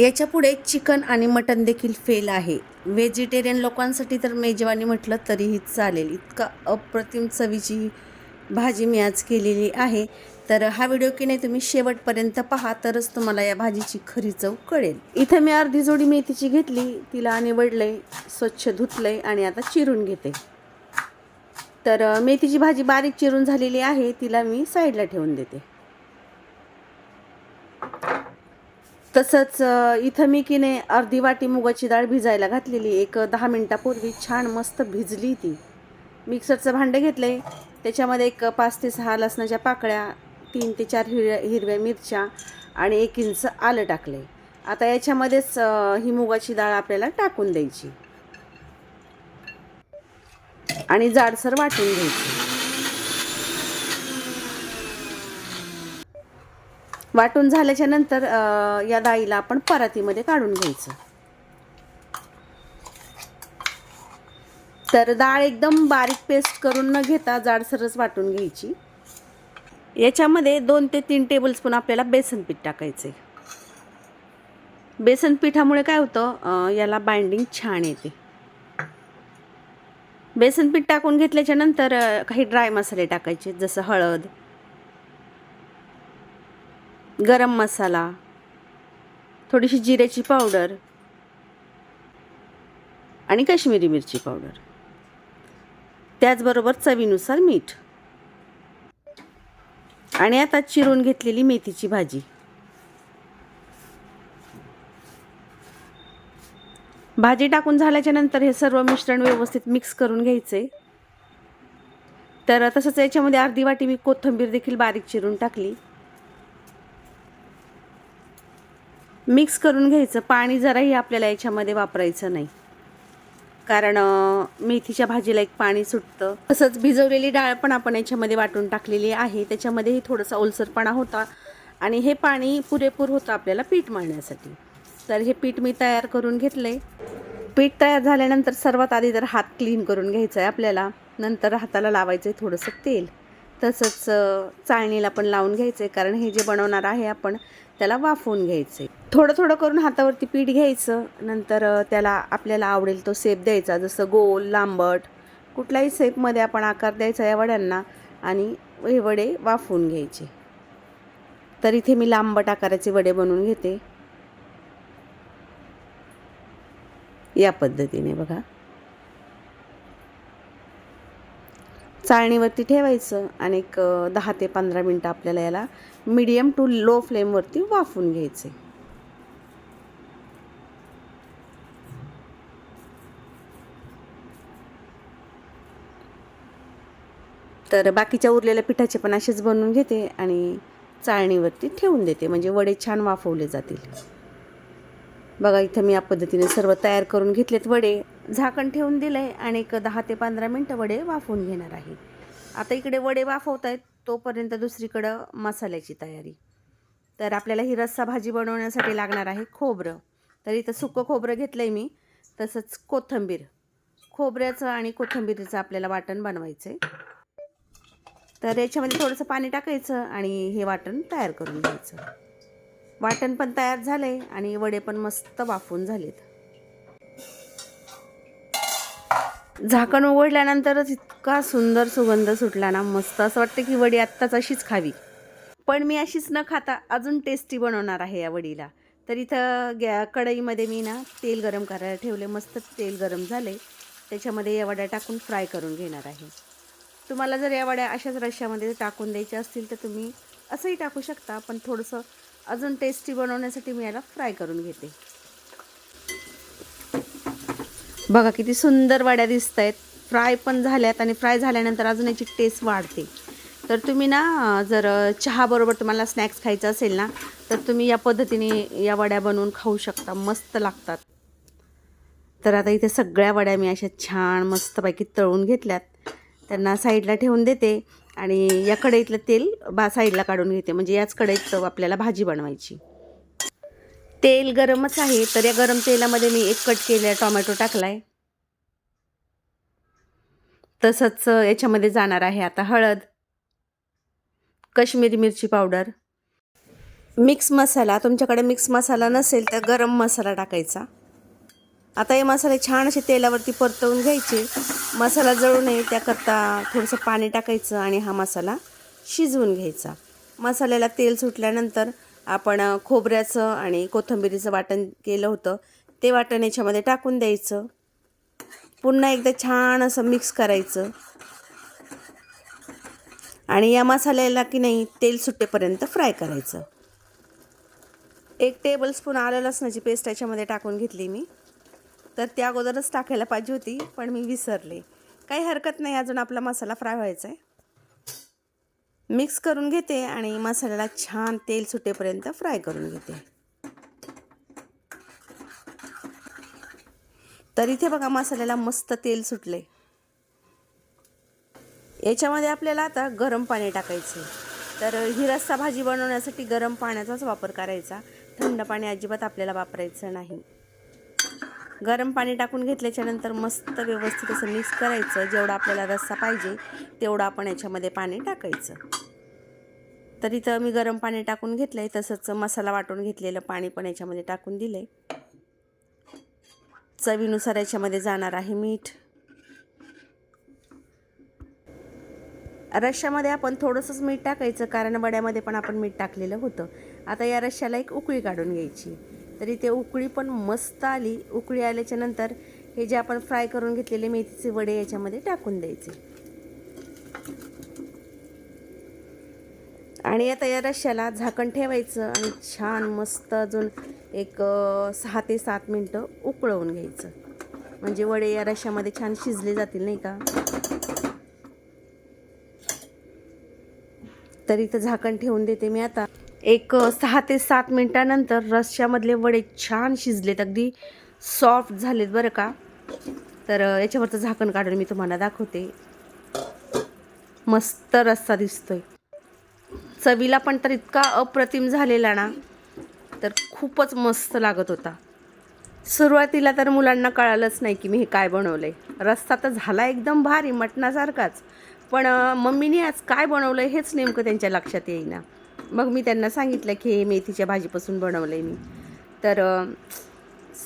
याच्यापुढे चिकन आणि मटन देखील फेल आहे. व्हेजिटेरियन लोकांसाठी तर मेजवानी म्हटलं तरीही चालेल. इतका अप्रतिम चवीची भाजी मी आज केलेली आहे. तर हा व्हिडिओ की नाही तुम्ही शेवटपर्यंत पहा तरच तुम्हाला या भाजीची खरी चव कळेल. इथं मी अर्धी जोडी मेथीची घेतली. तिला निवडले स्वच्छ धुतले आणि आता चिरून घेते. तर मेथीची भाजी बारीक चिरून झालेली आहे. तिला मी साईडला ठेवून देते. तसंच इथं मी की नाही अर्धी वाटी मुगाची डाळ भिजायला घातलेली. एक दहा मिनटापूर्वी छान मस्त भिजली ती. मिक्सरचं भांडं घेतलं आहे त्याच्यामध्ये एक पाच ते सहा लसणाच्या पाकळ्या तीन ते चार हिरव्या हिरव्या मिरच्या आणि एक इंच आलं टाकलं आहे आता याच्यामध्येच ही मुगाची डाळ आपल्याला टाकून द्यायची. आणि जाडसर वाटून घ्यायची. वाटून झाल्याच्यानंतर या डाळीला आपण परातीमध्ये काढून घ्यायचं. तर डाळ एकदम बारीक पेस्ट करून न घेता जाडसरच वाटून घ्यायची. याच्यामध्ये दोन ते तीन टेबलस्पून आपल्याला बेसन पीठ टाकायचे बेसन पिठामुळे काय होतं याला बाइंडिंग छान येते. बेसन पीठ टाकून घेतल्याच्या नंतर काही ड्राय मसाले टाकायचे जसं हळद गरम मसाला थोडीशी जिऱ्याची पावडर आणि काश्मीरी मिरची पावडर. त्याचबरोबर चवीनुसार मीठ. आणि आता चिरून घेतलेली मेथीची भाजी. भाजी टाकून झाल्याच्यानंतर हे सर्व मिश्रण व्यवस्थित मिक्स करून घ्यायचे. तर तसंच याच्यामध्ये अर्धी वाटी मी कोथिंबीर देखील बारीक चिरून टाकली. मिक्स करून घ्यायचं. पाणी जराही आपल्याला याच्यामध्ये वापरायचं नाही. कारण मेथीच्या भाजीला एक पाणी सुटतं. तसंच भिजवलेली डाळ पण आपण याच्यामध्ये वाटून टाकलेली आहे. त्याच्यामध्येही थोडासा ओलसरपणा होता आणि हे पाणी पुरेपूर होतं आपल्याला पीठ मळण्यासाठी. तर हे पीठ मी तयार करून घेतलं आहे पीठ तयार झाल्यानंतर सर्वात आधी तर हात क्लीन करून घ्यायचा आहे आपल्याला. नंतर हाताला लावायचं आहे थोडंसं तेल. तसंच चाळणीला पण लावून घ्यायचं आहे कारण हे जे बनवणार आहे आपण त्याला वाफवून घ्यायचं आहे थोडं थोडं करून हातावरती पीठ घ्यायचं. नंतर त्याला आपल्याला आवडेल तो सेप द्यायचा. जसं गोल लांबट कुठल्याही सेपमध्ये आपण आकार द्यायचा या वड्यांना आणि हे वडे वाफवून घ्यायचे. तर इथे मी लांबट आकाराचे वडे बनवून घेते. या पद्धतीने बघा. चाळणीवरती ठेवायचं आणि एक दहा ते पंधरा मिनटं आपल्याला याला मीडियम टू लो फ्लेमवरती वाफून घ्यायचे. तर बाकीच्या उरलेल्या पिठाचे पण असेच बनवून घेते आणि चाळणीवरती ठेवून देते. म्हणजे वडे छान वाफवले जातील. बघा इथं मी या पद्धतीने सर्व तयार करून घेतलेत वडे. झाकण ठेवून दिलं आहे आणि एक दहा ते पंधरा मिनटं वडे वाफवून घेणार आहे. आता इकडे वडे वाफवत आहेत तोपर्यंत दुसरीकडं मसाल्याची तयारी. तर आपल्याला ही रस्सा भाजी बनवण्यासाठी लागणार आहे खोबरं. तर इथं सुकं खोबरं घेतलं आहे मी. तसंच कोथिंबीर. खोबऱ्याचं आणि कोथिंबीरीचं आपल्याला वाटण बनवायचं आहे तर याच्यामध्ये थोडंसं पाणी टाकायचं आणि हे वाटण तयार करून घ्यायचं. वाटण पण तयार झालंय आणि वडे पण मस्त वाफून झालेत. झाकण उघडल्यानंतरच इतका सुंदर सुगंध सुटला ना मस्त. असं वाटतं की वडी आत्ताच अशीच खावी. पण मी अशीच न खाता अजून टेस्टी बनवणार आहे या वडीला. तर इथं गॅ कढईमध्ये मी ना तेल गरम करायला ठेवले मस्त तेल गरम झाले त्याच्यामध्ये या वड्या टाकून फ्राय करून घेणार आहे. तुम्हाला जर या वड्या अशाच रश्श्यामध्ये टाकून द्यायच्या असतील तर तुम्ही असंही टाकू शकता पण थोडंसं अजून टेस्टी बनवण्यासाठी मी याला फ्राय करून घेते. बघा किती सुंदर वड्या दिसत आहेत फ्राय पण झाल्यात आणि फ्राय झाल्यानंतर अजून याची टेस्ट वाढते. तर तुम्ही ना जर चहाबरोबर तुम्हाला स्नॅक्स खायचं असेल ना तर तुम्ही या पद्धतीने या वड्या बनवून खाऊ शकता. मस्त लागतात. तर आता इथे सगळ्या वड्या मी अशा छान मस्तपैकी तळून घेतल्यात. त्यांना साईडला ठेवून देते आणि या कढईतलं तेल बा साईडला काढून घेते. म्हणजे याच कढईत आपल्याला भाजी बनवायची. तेल गरमच आहे तर या गरम तेलामध्ये मी एक कट केलेला टोमॅटो टाकलाय. तसंच याच्यामध्ये जाणार आहे आता हळद कश्मीरी मिरची पावडर. मिक्स मसाला तुमच्याकडे मिक्स मसाला नसेल तर गरम मसाला टाकायचा. आता हे मसाले छान असे तेलावरती परतवून घ्यायचे. मसाला जळू नये त्याकरता थोडंसं पाणी टाकायचं आणि हा मसाला शिजवून घ्यायचा. मसाल्याला तेल सुटल्यानंतर आपण खोबऱ्याचं आणि कोथिंबिरीचं वाटण केलं होतं ते वाटण याच्यामध्ये टाकून द्यायचं. पुन्हा एकदा छान असं मिक्स करायचं. आणि या मसाल्याला की नाही तेल सुटेपर्यंत फ्राय करायचं. एक टेबल स्पून आलं लसणाची पेस्ट याच्यामध्ये टाकून घेतली मी. तर त्या अगोदरच टाकायला पाहिजे होती पण मी विसरले. काही हरकत नाही अजून आपला मसाला फ्राय व्हायचा आहे मिक्स करून घेते आणि मसाल्याला छान तेल सुटेपर्यंत फ्राय करून घेते. तर इथे बघा मसाल्याला मस्त तेल सुटले. याच्यामध्ये आपल्याला आता गरम पाणी टाकायचे तर ही रस्सा भाजी बनवण्यासाठी गरम पाण्याचाच वापर करायचा. थंड पाणी अजिबात आपल्याला वापरायचं नाही. गरम पाणी टाकून घेतल्याच्यानंतर मस्त व्यवस्थित असं मिक्स करायचं. जेवढा आपल्याला रस्सा पाहिजे तेवढं आपण याच्यामध्ये पाणी टाकायचं. तर इथं मी गरम पाणी टाकून घेतलं आहे तसंच मसाला वाटून घेतलेलं पाणी पण याच्यामध्ये टाकून दिलं आहे चवीनुसार याच्यामध्ये जाणार आहे मीठ. रश्श्यामध्ये आपण थोडंसंच मीठ टाकायचं कारण वड्यामध्ये पण आपण मीठ टाकलेलं होतं. आता या रश्श्याला एक उकळी काढून घ्यायची. तरी ते उकळी पण मस्त आली. उकळी आल्याच्यानंतर हे जे आपण फ्राय करून घेतलेले मेथीचे वडे याच्यामध्ये टाकून द्यायचे. आणि आता या रश्श्याला झाकण ठेवायचं आणि छान मस्त अजून एक सहा ते सात मिनटं उकळवून घ्यायचं. म्हणजे वडे या रश्यामध्ये छान शिजले जातील नाही का? तर इथं झाकण ठेवून देते मी आता. एक सहा ते सात मिनटानंतर रश्श्यामधले वडे छान शिजलेत. अगदी सॉफ्ट झालेत बरं का. तर याच्यावरचं झाकण काढून मी तुम्हाला दाखवते. मस्त रस्सा दिसतोय. चवीला पण तर इतका अप्रतिम झालेला ना तर खूपच मस्त लागत होता. सुरुवातीला तर मुलांना कळालंच नाही की मी हे काय बनवलं आहे रस्ता तर झाला एकदम भारी मटणासारखाच. पण मम्मीने आज काय बनवलं आहे हेच नेमकं त्यांच्या लक्षात येईना. मग मी त्यांना सांगितलं की हे मेथीच्या भाजीपासून बनवलं आहे मी. तर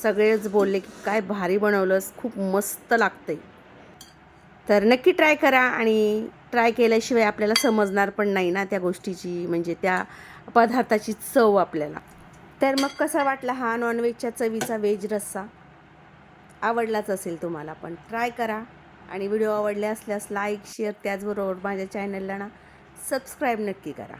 सगळेच बोलले की काय भारी बनवलंस खूप मस्त लागतंय. तर नक्की ट्राय करा आणि ट्राय केल्याशिवाय आपल्याला समजणार पण नाही ना त्या गोष्टीची म्हणजे त्या पदार्थाची चव आपल्याला. तर मग कसा वाटला हा नॉनव्हेजच्या चवीचा व्हेज रस्सा? आवडलाच असेल तुम्हाला पण ट्राय करा. आणि व्हिडिओ आवडले असल्यास लाईक शेअर त्याचबरोबर माझ्या चॅनलला ना सबस्क्राईब नक्की करा.